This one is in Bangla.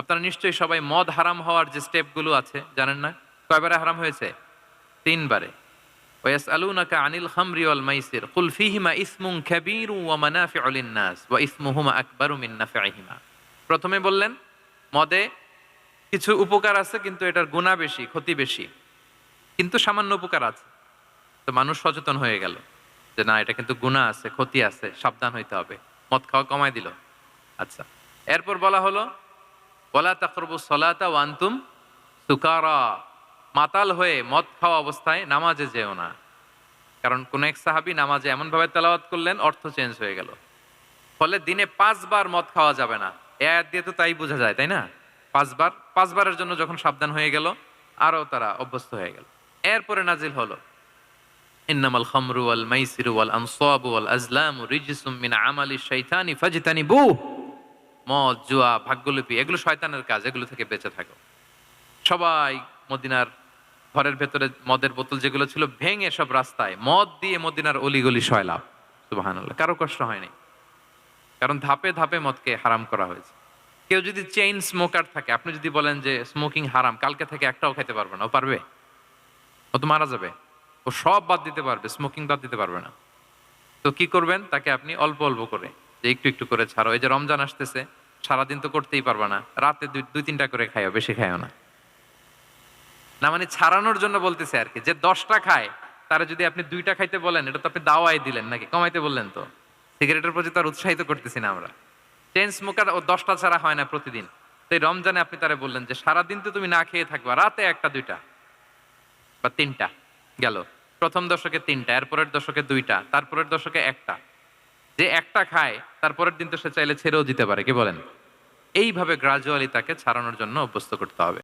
আপনারা নিশ্চয়ই সবাই মদ হারাম হওয়ার যে স্টেপগুলো আছে, জানেন না? কয়বারে হারাম হয়েছে? তিনবারে। ওয়াস আলুনাকা আনিল খামরি ওয়াল মাইসির। কুল ফিহিমা ইসমুন কাবীরু ওয়া মানাফিউ লিন-নাস ওয়া ইসমুহুমা আকবারু মিন নাফিহিমা প্রথমে বললেন, মদে কিছু উপকার আছে, কিন্তু এটার গুণা বেশি, ক্ষতি বেশি। কিন্তু সামান্য উপকার আছে। তো মানুষ সচেতন হয়ে গেল যে না, এটা কিন্তু গুণা আছে, ক্ষতি আছে, সাবধান হইতে হবে। মদ খাওয়া কমায় দিল। আচ্ছা এরপর বলা হলো ওলা তাকরবু সলাতা ওয়ান্তুম সুকারা। মাতাল হয়ে মদ খাওয়া অবস্থায় নামাজে যেও না। কারণ কোন এক সাহাবি নামাজে এমনভাবে তেলাওয়াত করলেন, অর্থ চেঞ্জ হয়ে গেল। ফলে দিনে পাঁচবার মদ খাওয়া যাবে না। এ আয়াত দিয়ে তো তাই বোঝা যায়, তাই না? পাঁচবার, পাঁচবারের জন্য যখন সাবধান হয়ে গেল, আরও তারা অভ্যস্ত হয়ে গেল। এরপরে নাজিল হলো, ইন্নামাল খামরু ওয়াল মাইসিরু ওয়াল আনসাবু ওয়াল আজলামু রিজসুম মিন আমালি শাইতানি ফাজতানিবু মদ, জুয়া, ভাগ্যলিপি, এগুলো শয়তানের কাজ, এগুলো থেকে বেঁচে থাকো। সবাই মদিনার ঘরের ভেতরে মদের বোতল যেগুলো ছিল, ভেঙে সব রাস্তায় মদ দিয়ে মদিনার অলিগলি সয়লাভ। সুবহানাল্লাহ, কারও কষ্ট হয়নি। কারণ ধাপে ধাপে মদকে হারাম করা হয়েছে। কেউ যদি চেইন স্মোকার থাকে, আপনি যদি বলেন যে স্মোকিং হারাম, কালকে থেকে একটাও খেতে পারবে না, ও পারবে? ও তো মারা যাবে। ও সব বাদ দিতে পারবে স্মোকিং বাদ দিতে পারবে না। তো কি করবেন? তাকে আপনি অল্প অল্প করে যে একটু একটু করে ছাড়ো। এই যে রমজান আসতেছে, সারাদিন তো করতেই পারবা না। রাতে দুই দুই তিনটা করে খাইও, বেশি খাইও না। না মানে ছাড়ানোর জন্য বলতেছে আর কি, যে দশটা খায়, তারা যদি আপনি দুইটা খাইতে বলেন, এটা তো আপনি দাওয়াই দিলেন নাকি, কমাইতে বললেন তো। সিগারেটের প্রতি তার উৎসাহিত করতেছি না আমরা। চেন স্মোকার, ও দশটা ছাড়া হয় না প্রতিদিন। তো এই রমজানে আপনি তারা বললেন যে সারাদিন তো তুমি না খেয়ে থাকবা, রাতে একটা, দুইটা। বা তিনটা, গেল। প্রথম দশকে তিনটা, এরপরের দশকে দুইটা, তারপরের দশকে একটা। যে একটা খায় তারপরের দিন তো সে চাইলে ছেড়েও দিতে পারে, কি বলেন? এইভাবে গ্রাজুয়ালি তাকে ছাড়ানোর জন্য অভ্যস্ত করতে হবে।